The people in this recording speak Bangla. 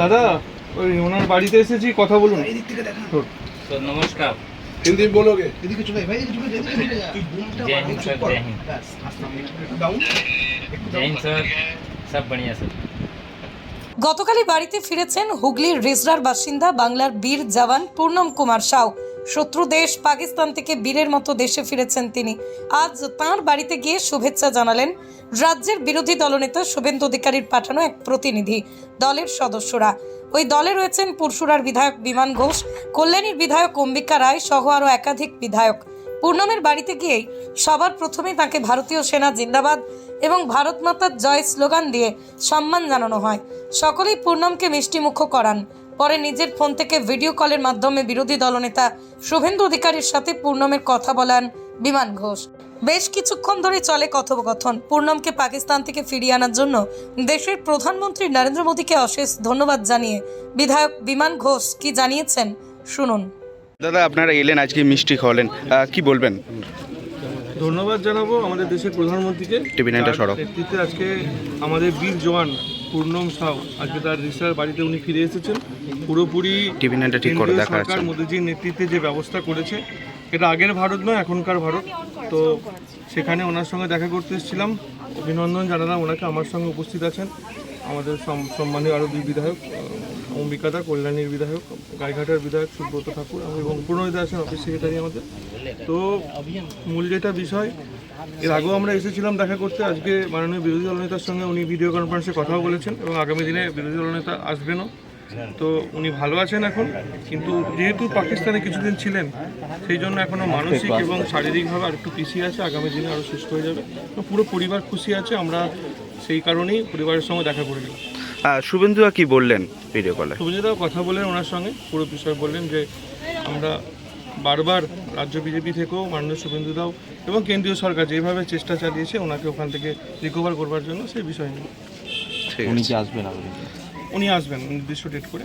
দাদা ওই ওনার বাড়িতে এসেছি কথা বলুন। থেকে দেখা নমস্কার। হিন্দি এদিকে চলে ভাই এদিকে চলে তুই বুমটা বাড়ি স্যার সব স্যার গতকালই বাড়িতে ফিরেছেন হুগলির রিজরার বাসিন্দা বাংলার বীর জওয়ান পূর্ণম কুমার সাউ। শত্রু দেশ পাকিস্তান থেকে বীরের মতো দেশে ফিরেছেন তিনি। আজ তাঁর বাড়িতে গিয়ে শুভেচ্ছা জানালেন রাজ্যের বিরোধী দলনেতা শুভেন্দু অধিকারীর পাঠানো এক প্রতিনিধি দলের সদস্যরা। ওই দলে রয়েছেন পরশুরার বিধায়ক বিমান ঘোষ, কল্যাণীর বিধায়ক অম্বিকা রায় সহ আরও একাধিক বিধায়ক। পূর্ণমের বাড়িতে গিয়েই সবার প্রথমেই তাকে ভারতীয় সেনা জিন্দাবাদ এবং ভারত মাতার জয় স্লোগান দিয়ে সম্মান জানানো হয়। সকলেই পূর্ণমকে মিষ্টিমুখ করান। পরে নিজের ফোন থেকে ভিডিও কলের মাধ্যমে বিরোধী দলনেতা শুভেন্দু অধিকারীর সাথে পূর্ণমের কথা বলান বিমান ঘোষ। বেশ কিছুক্ষণ ধরে চলে কথোপকথন। পূর্ণমকে পাকিস্তান থেকে ফিরিয়ে আনার জন্য দেশের প্রধানমন্ত্রী নরেন্দ্র মোদীকে অশেষ ধন্যবাদ জানিয়ে বিধায়ক বিমান ঘোষ কি জানিয়েছেন শুনুন। দাদা আপনারা এলেন আজকে মিষ্টি খাওয়ালেন। কি বলবেন? ধন্যবাদ জানাব আমাদের দেশের প্রধানমন্ত্রীকে। টিভি নাইনটা যার আজকে আমাদের বীর জওয়ান পূর্ণম সাউ আজকে তার রিসার বাড়িতে উনি ফিরে এসেছেন। পুরোপুরি টিভি নাইনটা ঠিক করে দেখা সরকার মোদিজির নেতৃত্বে যে ব্যবস্থা করেছে এটা আগের ভারত নয় এখনকার ভারত। তো সেখানে ওনার সঙ্গে দেখা করতে এসেছিলাম। অভিনন্দন জানালাম ওনাকে আমার সঙ্গে উপস্থিত আছেন। আমাদের সম- সম্মানীয় আরও দুই বিধায়ক অম্বিকাদা কল্যাণীর বিধায়ক গাইঘাটার বিধায়ক সুব্রত ঠাকুর এবং প্রণয়দা আছেন অফিস সেক্রেটারি আমাদের। তো মূল যেটা বিষয় এর আগেও আমরা এসেছিলাম দেখা করতে আজকে মাননীয় বিরোধী দলনেতার সঙ্গে উনি ভিডিও কনফারেন্সে কথাও বলেছেন এবং আগামী দিনে বিরোধী দলনেতা আসবেনও। তো উনি ভালো আছেন এখন কিন্তু যেহেতু পাকিস্তানে কিছুদিন ছিলেন সেই জন্য এখনও মানসিক এবং শারীরিকভাবে আর একটু পিছিয়ে আছে আগামী দিনে আরও সুস্থ হয়ে যাবে। তো পুরো পরিবার খুশি আছে আমরা সেই কারণেই পরিবারের সঙ্গে দেখা করে গেলাম শুভেন্দুদা কি বললেন ভিডিও কলে শুভজিৎদাও কথা বলেন ওনার সঙ্গে পুরো বিষয় বললেন যে আমরা বারবার রাজ্য বিজেপি থেকেও মাননীয় শুভেন্দুদাও এবং কেন্দ্রীয় সরকার যেভাবে চেষ্টা চালিয়েছে ওনাকে ওখান থেকে রিকভার করবার জন্য সেই বিষয় নিয়ে। উনি কি আসবেন উনি আসবেন নির্দিষ্ট ডেট করে।